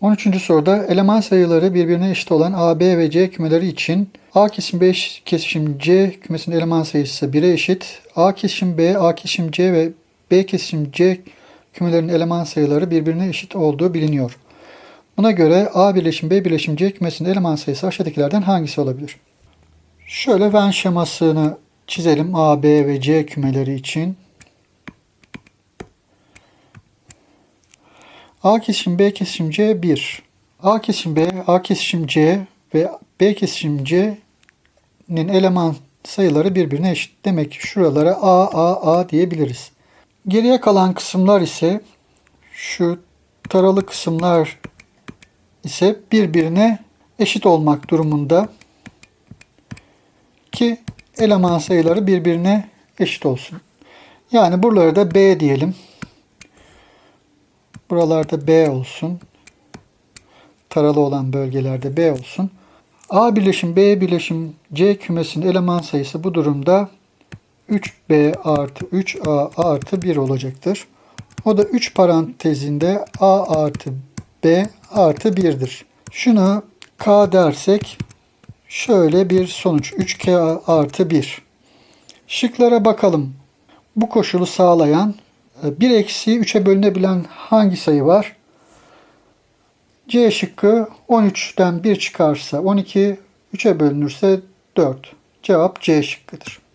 13. soruda eleman sayıları birbirine eşit olan A, B ve C kümeleri için A kesim B kesişim C kümesinin eleman sayısı 1'e eşit. A kesim B, A kesim C ve B kesim C kümelerinin eleman sayıları birbirine eşit olduğu biliniyor. Buna göre A birleşim B birleşim C kümesinin eleman sayısı aşağıdakilerden hangisi olabilir? Şöyle Venn şemasını çizelim A, B ve C kümeleri için. A kesişim B kesişim C 1. A kesişim B, A kesişim C ve B kesişim C'nin eleman sayıları birbirine eşit. Demek ki şuralara A, A, A diyebiliriz. Geriye kalan kısımlar ise şu taralı kısımlar ise birbirine eşit olmak durumunda ki eleman sayıları birbirine eşit olsun. Yani buralara da B diyelim. Buralarda B olsun. Taralı olan bölgelerde B olsun. A birleşim B birleşim C kümesinin eleman sayısı bu durumda 3B artı 3A artı 1 olacaktır. O da 3 parantezinde A artı B artı 1'dir. Şuna K dersek şöyle bir sonuç 3K artı 1. Şıklara bakalım. Bu koşulu sağlayan 1 eksi 3'e bölünebilen hangi sayı var? C şıkkı 13'ten 1 çıkarsa 12, 3'e bölünürse 4. Cevap C şıkkıdır.